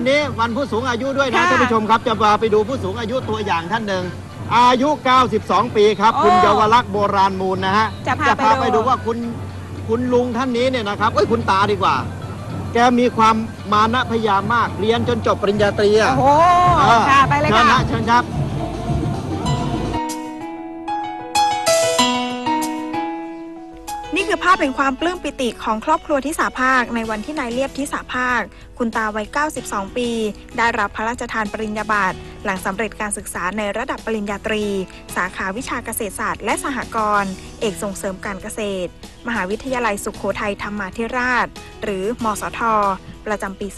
วันนี้วันผู้สูงอายุด้วยนะค่ะท่านผู้ชมครับจะพาไปดูผู้สูงอายุตัวอย่างท่านหนึ่งอายุ 92 ปีครับ โอ้คุณเยาวลักษณ์โบราณมูลนะฮะจะพาไปดู ไปดูว่าคุณคุณลุงท่านนี้เนี่ยนะครับเอ้ยคุณตาดีกว่า แกมีความมานะพยายามมากเรียนจนจบปริญญาตรีอะ โอ้โหเออค่ะไปเลยเชิญค่ะฮะเชิญครับ คือภาพแห่งความปลื้มปิติของครอบครัวที่สาภาค ในวันที่นายเลียบที่สาภาค คุณตาวัย 92 ปี ได้รับพระราชทานปริญญาบัตรหลังสำเร็จการศึกษาในระดับปริญญาตรี สาขาวิชาเกษตรศาสตร์และสหกรณ์เอกส่งเสริมการเกษตร มหาวิทยาลัยสุขโขทัยธรรมาธิราช หรือมสท ประจำปี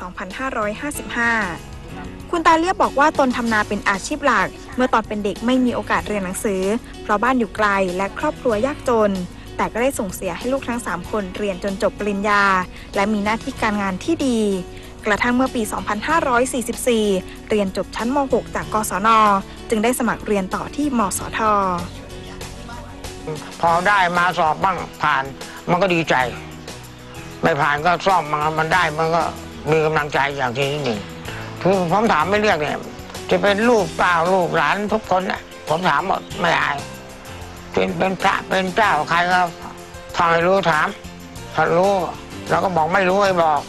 2555คุณตาเลียบบอกว่าตนทำนาเป็นอาชีพหลัก เมื่อตอนเป็นเด็กไม่มีโอกาสเรียนหนังสือ เพราะบ้านอยู่ไกลและครอบครัวยากจน แต่ก็ได้ส่งเสียให้ลูกทั้ง 3 คนเรียนจนจบปริญญา และมีหน้าที่การงานที่ดี กระทั่งเมื่อปี 2544 เรียนจบชั้นม .6 จากกศน จึงได้สมัครเรียนต่อที่มสท พอได้มาสอบบ้างผ่านมันก็ดีใจ ไม่ผ่านก็ซ่อมมันมันได้มันก็มีกำลังใจอย่างที่หนึ่งคือผมถามไม่เรียกเนี่ยจะเป็นลูกเปล่าลูกหลานทุกคนนะผมถามหมดไม่อาย เป็นเป็นพระเป็นเจ้าใครก็ถ้าไม่รู้ถามถ้ารู้เราก็บอกไม่รู้ให้บอก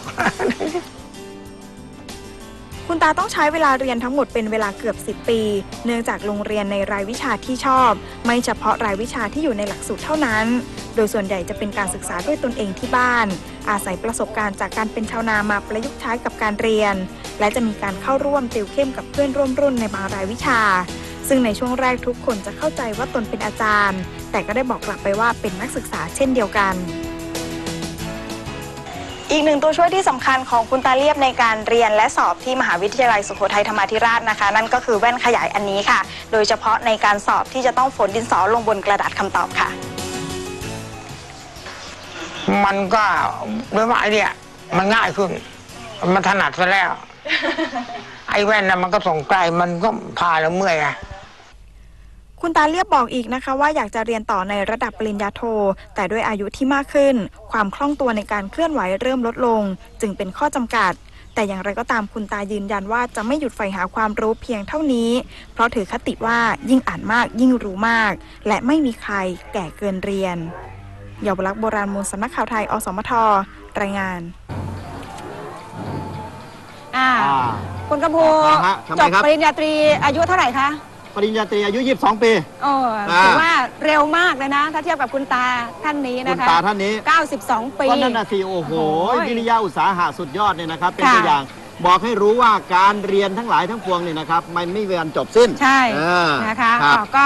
คุณตาต้องใช้เวลาเรียนทั้งหมดเป็นเวลาเกือบ 10 ปี เนื่องจากโรงเรียนในรายวิชาที่ชอบ ไม่เฉพาะรายวิชาที่อยู่ในหลักสูตรเท่านั้น โดยส่วนใหญ่จะเป็นการศึกษาด้วยตนเองที่บ้าน อาศัยประสบการณ์จากการเป็นชาวนามาประยุกต์ใช้กับการเรียน และจะมีการเข้าร่วมติวเข้มกับเพื่อนร่วมรุ่นในบางรายวิชา ซึ่งในช่วงแรกทุกคนจะเข้าใจว่าตนเป็นอาจารย์ แต่ก็ได้บอกกลับไปว่าเป็นนักศึกษาเช่นเดียวกัน อีกหนึ่งตัวช่วยที่สำคัญของคุณตาเลียบในการเรียนและสอบที่มหาวิทยาลัยสุโขทัยธรรมาธิราชนะคะ นั่นก็คือแว่นขยายอันนี้ค่ะ โดยเฉพาะในการสอบที่จะต้องฝนดินสอลงบนกระดาษคำตอบค่ะ มันก็ด้วยว่าไอเนี่ยมันง่ายขึ้น มันถนัดซะแล้ว ไอ้แว่นน่ะมันก็ส่งไกลมันก็พาแล้วเมื่อยไง คุณตาเลียบบอกอีกนะคะว่าอยากจะเรียนต่อในระดับปริญญาโท แต่ด้วยอายุที่มากขึ้น ความคล่องตัวในการเคลื่อนไหวเริ่มลดลง จึงเป็นข้อจำกัด แต่อย่างไรก็ตามคุณตายืนยันว่าจะไม่หยุดใฝ่หาความรู้เพียงเท่านี้ เพราะถือคติว่ายิ่งอ่านมากยิ่งรู้มาก และไม่มีใครแก่เกินเรียนเยาวลักษณ์โบราณมูลสำนักข่าวไทย อสมท รายงานอ่าอ่าคุณกระพูอ่าฮะทำไมจบครับปริญญาตรีอายุเท่าไหร่คะ ปริญญาตรีอายุ 22 ปี โอ้อ่าถือว่าเร็วมากเลยนะ ถ้าเทียบกับคุณตาท่านนี้คุนะณคะตาท่านนี้ 92 ปีก็นั่นน่ะสิโอ้โหโอ้ยวิริยะอุตสาหะสุดยอดเนี่ยนะครับ เป็นค่ะตัวอย่างบอกให้รู้ว่าการเรียนทั้งหลายทั้งปวงเนี่ยนะครับ มันไม่มีวันจบสิ้น ใช่เออนะคะครับอ่าก็